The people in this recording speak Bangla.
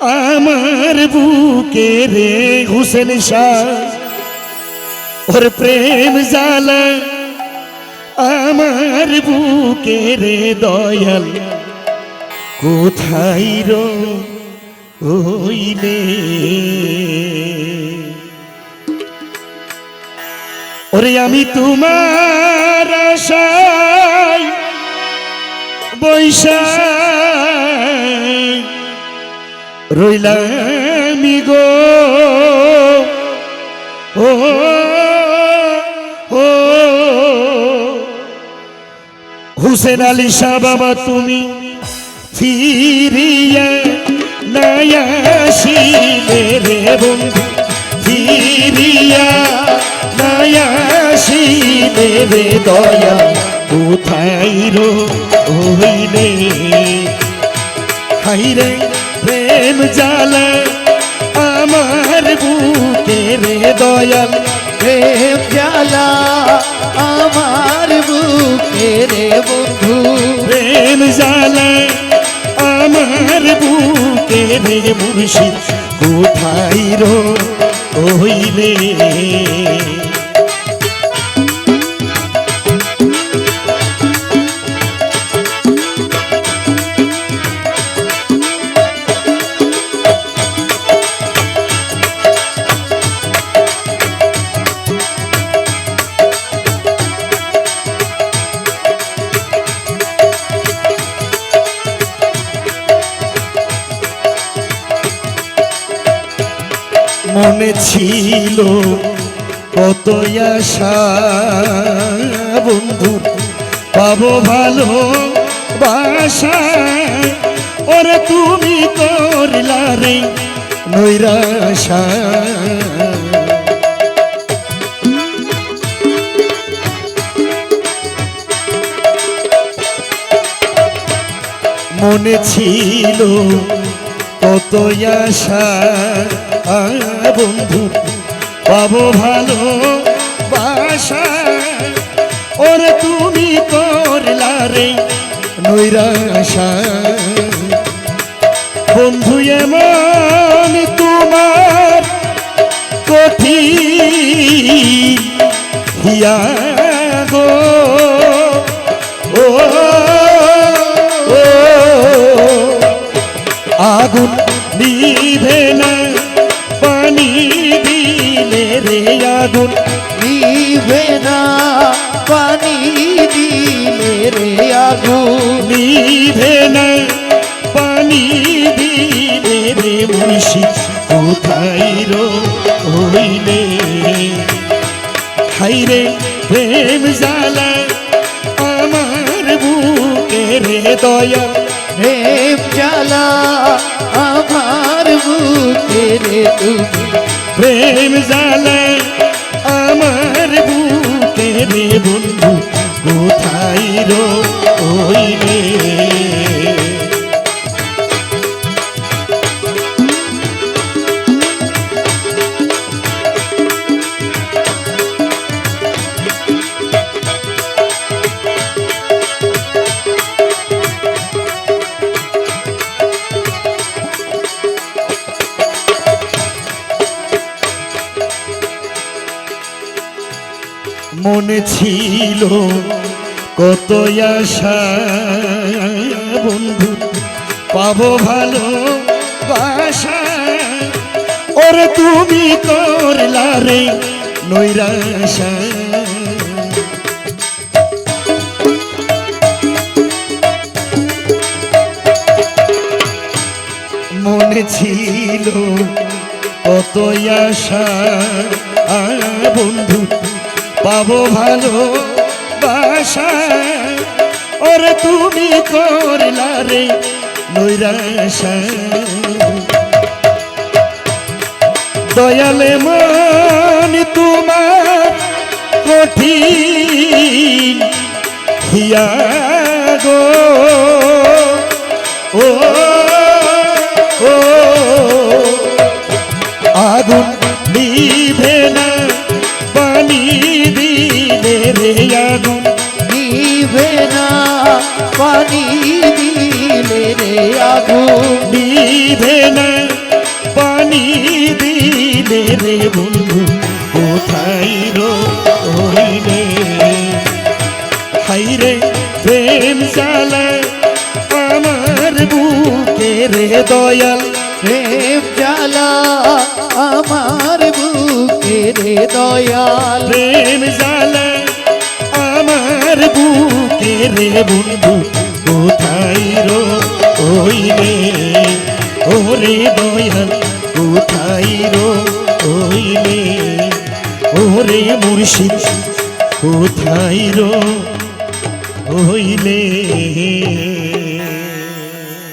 আমার বুকে রে হুসেন শাহ, ওর প্রেম জালা আমার বুকে রে দয়াল, কোথায় রো হইলে ওরে আমি তোমার আশায় বৈশাখ রইলামি গো। ও হুসেন আলী শাহ বাবা তুমি ফিরিয়া নায়াসিলে রে বন্ধু। ফিরিয়া নায়াসিলে রে দয়া। কোথায় রো হইলে হাইরে প্রেম জালা, আমার বুকে রে দয়াল। প্রেম জ্বালা আমার বুকে রে বন্ধু। প্রেম জালা, আমার বুকে রে মুর্শিদ। কোথায় রো হইলে? মনে ছিল কত আশা, বন্ধু, পাবো ভালো বাসা ওরে তুমি করলা রে নৈরাশা। মনে ছিল কত আশা বন্ধু, পাবো ভালো বাসা। ওরে তুমি করলা রে নৈরাশা। বন্ধু, এমন তোমার কঠিন হিয়া। না পানি দিলে রে আগুন। নিভে না পানি দিলে রে মুন্সি কোথায় রো হইলে? হাইরে প্রেম জালা আমার বুকে রে দয়া। প্রেম জ্বালা আমার বুকে রে তুমি। প্রেম জালা আমার রে বন্ধু কোথায় মনে ছিল, কত আশা বন্ধু, পাবো ভালো বাসা ওরে তুমি করলা রে নৈরাশা। মনে ছিল, কত আশা বন্ধু পাবো ভালো ওরে তুমি করলা রে নৈরাশা দয়ালে মন তোমার কঠিন হিয়া ও আগুন আগুন নিভে না দিলে রে বন্ধু, কোথায় রইলে? হাইরে প্রেম চালা আমার বুকে রে দয়াল, প্রেম জ্বালা আমার বুকে রে দয়াল। প্রেম জালা আমার বুকে রে বন্ধু, কোথায় রো ওইলে ওরে দয়াল কোথায় রো ওইলে ওরে মুর্শিদ কোথায় রো